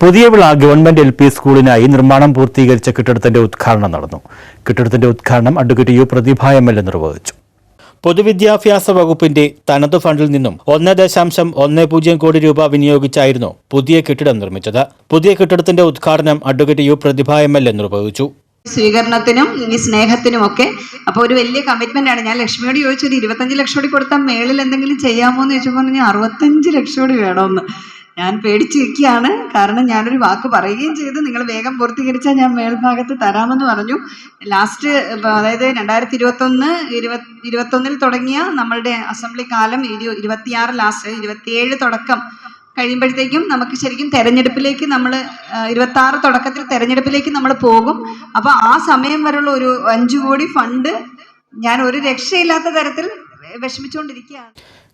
Puthiyavila government L P സ്കൂളിനായി നിർമ്മാണം പൂർത്തീകരിച്ച കെട്ടിടത്തിന്റെ ഉദ്ഘാടനം നടന്നു. കെട്ടിടത്തിന്റെ ഉദ്ഘാടനം advocate U Prathibha M L A നിർവഹിച്ചു. പൊതുവിദ്യാഭ്യാസ വകുപ്പിന്റെ തനത് ഫണ്ടിൽ നിന്നും ഒന്ന് ദശാംശം ഒന്ന് പൂജ്യം കോടി രൂപ വിനിയോഗിച്ചായിരുന്നു പുതിയ കെട്ടിടം നിർമ്മിച്ചത്. പുതിയ കെട്ടിടത്തിന്റെ ഉദ്ഘാടനം advocate U Prathibha M L A നിർവഹിച്ചു. സ്വീകരണത്തിനും ഈ സ്നേഹത്തിനും ഒക്കെ അപ്പോൾ ഒരു വലിയ കമ്മിറ്റ്മെന്റ് ആണ്. ഞാൻ ലക്ഷ്മിയോട് ചോദിച്ചു ഒരു ഇരുപത്തഞ്ച് ലക്ഷം കൂടി കൊടുത്താൽ മേളിൽ എന്തെങ്കിലും ചെയ്യാമോ എന്ന് ചോദിച്ചപ്പോൾ പറഞ്ഞു അറുപത്തഞ്ച് ലക്ഷം കൂടി വേണമെന്ന് ഞാൻ പേടിച്ചിരിക്കുകയാണ് കാരണം ഞാനൊരു വാക്ക് പറയുകയും ചെയ്തു. നിങ്ങൾ വേഗം പൂർത്തീകരിച്ചാൽ ഞാൻ മേൽഭാഗത്ത് തരാമെന്ന് പറഞ്ഞു. ലാസ്റ്റ് അതായത് രണ്ടായിരത്തി ഇരുപത്തൊന്ന് ഇരുപത് ഇരുപത്തൊന്നിൽ തുടങ്ങിയ നമ്മളുടെ അസംബ്ലി കാലം ഇരു ഇരുപത്തിയാറ് ലാസ്റ്റ് ഇരുപത്തിയേഴ് തുടക്കം കഴിയുമ്പോഴത്തേക്കും നമുക്ക് ശരിക്കും തെരഞ്ഞെടുപ്പിലേക്ക് നമ്മൾ ഇരുപത്തി ആറ് തുടക്കത്തിൽ തെരഞ്ഞെടുപ്പിലേക്ക് നമ്മൾ പോകും. അപ്പോൾ ആ സമയം വരെയുള്ള ഒരു അഞ്ചു കോടി ഫണ്ട് ഞാൻ ഒരു രക്ഷയില്ലാത്ത തരത്തിൽ വിഷമിച്ചുകൊണ്ടിരിക്കുകയാണ്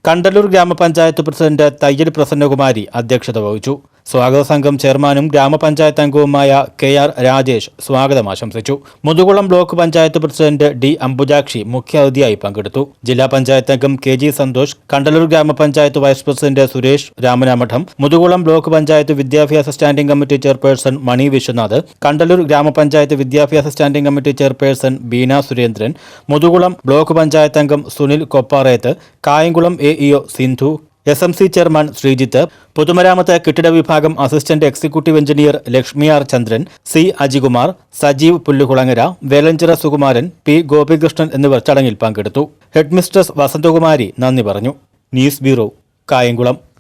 കണ്ടല്ലൂർ ഗ്രാമപഞ്ചായത്ത് പ്രസിഡന്റ് തയ്യൽ പ്രസന്നകുമാരി അധ്യക്ഷത വഹിച്ചു. സ്വാഗത സംഘം ചെയർമാനും ഗ്രാമപഞ്ചായത്ത് അംഗവുമായ കെ ആർ രാജേഷ് സ്വാഗതം ആശംസിച്ചു. Muthukulam block panchayat president D Ambujakshi മുഖ്യാതിഥിയായി പങ്കെടുത്തു. ജില്ലാ പഞ്ചായത്ത് അംഗം K G Santhosh Kandalloor grama panchayat vice president Suresh Ramanamadom Muthukulam block panchayat വിദ്യാഭ്യാസ standing committee chairperson Mani Viswanath Kandalloor grama panchayat വിദ്യാഭ്യാസ standing committee chairperson Beena Surendran Muthukulam block panchayat അംഗം Sunil Kopparethu Kayamkulam A E O Sindhu S M C chairman Sreejith പൊതുമരാമത്ത് കെട്ടിട വിഭാഗം assistant executive engineer Lakshmi R Chandran C Ajikumar Sajeev Pullukulangara Velanchira Sukumaran P Gopikrishnan എന്നിവർ ചടങ്ങിൽ പങ്കെടുത്തു. Headmistress Vasanthakumari നന്ദി പറഞ്ഞു. News bureau Kayamkulam.